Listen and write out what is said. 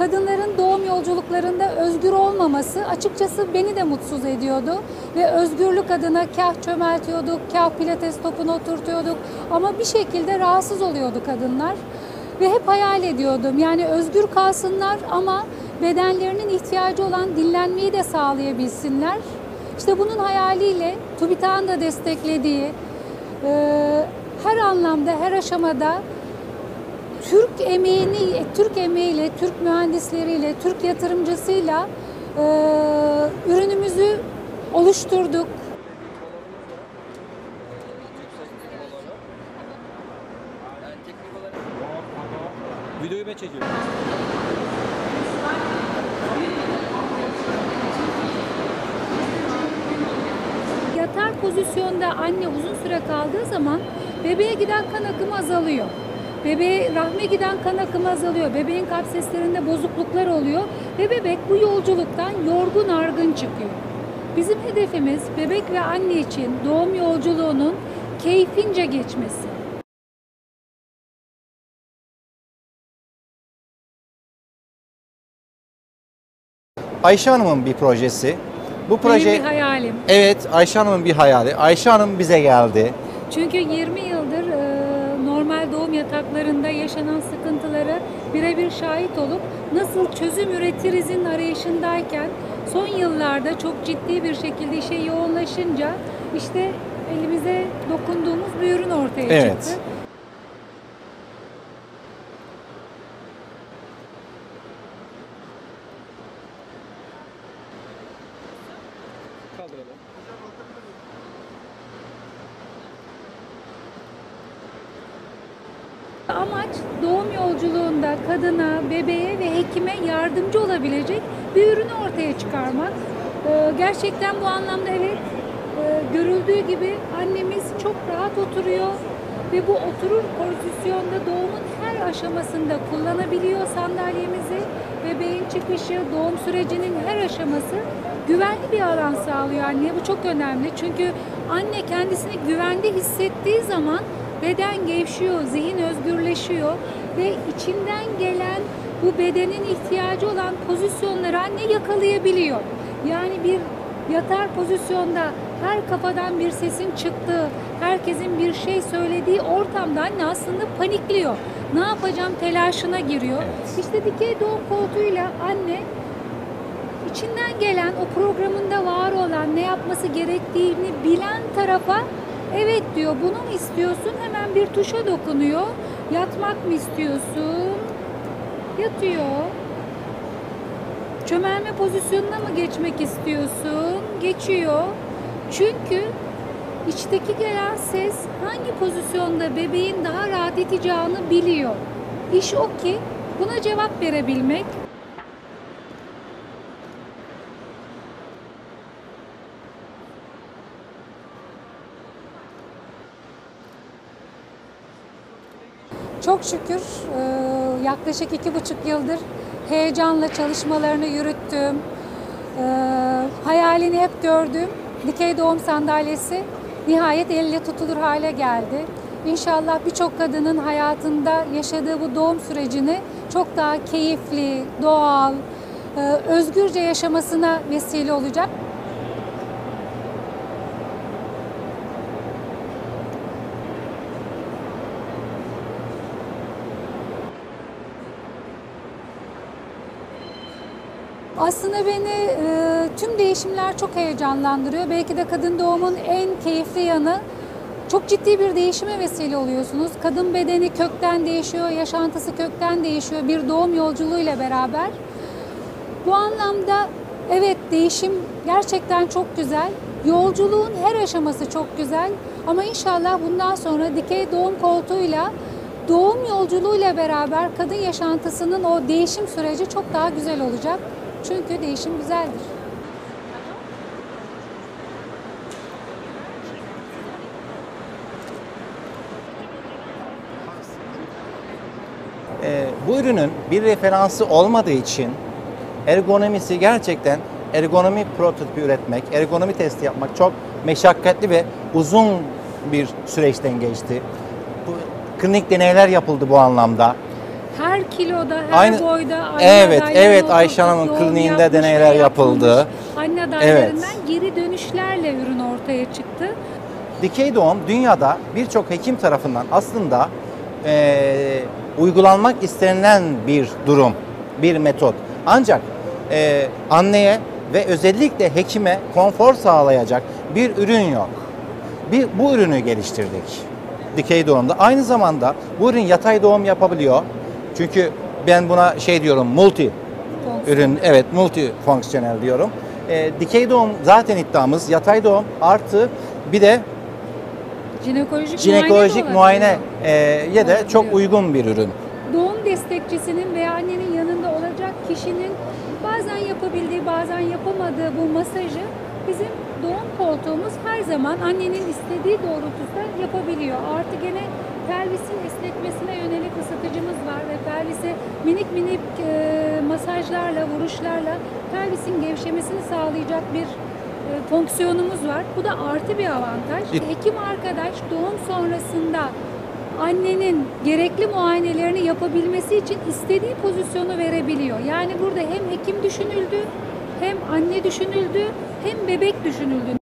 kadınların doğum yolculuklarında özgür olmaması açıkçası beni de mutsuz ediyordu. Ve özgürlük adına kah çömeltiyorduk, kah pilates topuna oturtuyorduk ama bir şekilde rahatsız oluyordu kadınlar. Ve hep hayal ediyordum yani özgür kalsınlar ama bedenlerinin ihtiyacı olan dinlenmeyi de sağlayabilsinler. İşte bunun hayaliyle TÜBİTAK'ın da desteklediği e, her anlamda, her aşamada Türk emeğini, Türk emeğiyle, Türk mühendisleriyle, Türk yatırımcısıyla e, ürünümüzü oluşturduk. Videoyu ben çekiyorum. Yatar pozisyonda anne uzun süre kaldığı zaman bebeğe giden kan akımı azalıyor. Bebeğe rahme giden kan akımı azalıyor. Bebeğin kalp seslerinde bozukluklar oluyor ve bebek bu yolculuktan yorgun argın çıkıyor. Bizim hedefimiz bebek ve anne için doğum yolculuğunun keyfince geçmesi. Ayşe Hanım'ın bir projesi. Bu proje Benim bir hayalim. Evet, Ayşe Hanım'ın bir hayali. Ayşe Hanım bize geldi. Çünkü 20 yıldır e, normal doğum yataklarında yaşanan sıkıntılara birebir şahit olup nasıl çözüm üretirizin arayışındayken son yıllarda çok ciddi bir şekilde işe yoğunlaşınca işte elimize dokunduğumuz bir ürün ortaya Evet. çıktı. Amaç doğum yolculuğunda kadına, bebeğe ve hekime yardımcı olabilecek bir ürünü ortaya çıkarmak. Ee, Gerçekten bu anlamda evet e, görüldüğü gibi annemiz çok rahat oturuyor ve bu oturur pozisyonda doğumun her aşamasında kullanabiliyor sandalyemizi. Bebeğin çıkışı, doğum sürecinin her aşaması güvenli bir alan sağlıyor anne. Bu çok önemli çünkü anne kendisini güvende hissettiği zaman beden gevşiyor, zihin özgürleşiyor ve içinden gelen bu bedenin ihtiyacı olan pozisyonları anne yakalayabiliyor. Yani bir yatar pozisyonda her kafadan bir sesin çıktığı, herkesin bir şey söylediği ortamda anne aslında panikliyor. Ne yapacağım telaşına giriyor. İşte dikey doğum koltuğuyla anne içinden gelen o programında var olan ne yapması gerektiğini bilen tarafa evet diyor bunu mu istiyorsun? Hemen bir tuşa dokunuyor. Yatmak mı istiyorsun? Yatıyor. Çömelme pozisyonuna mı geçmek istiyorsun? Geçiyor. Çünkü içteki gelen ses hangi pozisyonda bebeğin daha rahat edeceğini biliyor. İş o ki buna cevap verebilmek Çok şükür e, yaklaşık iki buçuk yıldır heyecanla çalışmalarını yürüttüm. E, hayalini hep gördüm. Dikey doğum sandalyesi nihayet elle tutulur hale geldi. İnşallah birçok kadının hayatında yaşadığı bu doğum sürecini çok daha keyifli, doğal, e, özgürce yaşamasına vesile olacak. Aslında beni e, tüm değişimler çok heyecanlandırıyor. Belki de kadın doğumun en keyifli yanı çok ciddi bir değişime vesile oluyorsunuz. Kadın bedeni kökten değişiyor, yaşantısı kökten değişiyor bir doğum yolculuğuyla beraber. Bu anlamda evet değişim gerçekten çok güzel. Yolculuğun her aşaması çok güzel. Ama inşallah bundan sonra dikey doğum koltuğuyla doğum yolculuğuyla beraber kadın yaşantısının o değişim süreci çok daha güzel olacak. Çünkü değişim güzeldir. Ee, bu ürünün bir referansı olmadığı için ergonomisi gerçekten ergonomi prototipi üretmek, ergonomi testi yapmak çok meşakkatli ve uzun bir süreçten geçti. Bu, klinik deneyler yapıldı bu anlamda. Her kiloda, her Aynı- boyda anne Evet, evet, Ayşe Hanım'ın kliniğinde deneyler yapıldı. yapmamış Anne adaylarından geri dönüşlerle ürün ortaya çıktı. Dikey doğum dünyada birçok hekim tarafından aslında eee, uygulanmak istenilen bir durum, bir metot. Ancak eee, anneye ve özellikle hekime konfor sağlayacak bir ürün yok. Bir, bu ürünü geliştirdik dikey doğumda. Aynı zamanda bu ürün yatay doğum yapabiliyor. Çünkü ben buna şey diyorum multi ürün evet multi fonksiyonel diyorum. Eee, dikey doğum zaten iddiamız yatay doğum artı bir de Jinekolojik, jinekolojik muayene de muayeneye de çok Olabiliyor. uygun bir ürün. doğum destekçisinin veya annenin yanında olacak kişinin bazen yapabildiği bazen yapamadığı bu masajı bizim doğum koltuğumuz her zaman annenin istediği doğrultuda yapabiliyor. Artı gene pelvisin esnetmesine yönelik minik minik e, masajlarla, vuruşlarla pelvisin gevşemesini sağlayacak bir e, fonksiyonumuz var. Bu da artı bir avantaj. Hekim arkadaş doğum sonrasında annenin gerekli muayenelerini yapabilmesi için istediği pozisyonu verebiliyor. Yani burada hem hekim düşünüldü, hem anne düşünüldü, hem bebek düşünüldü.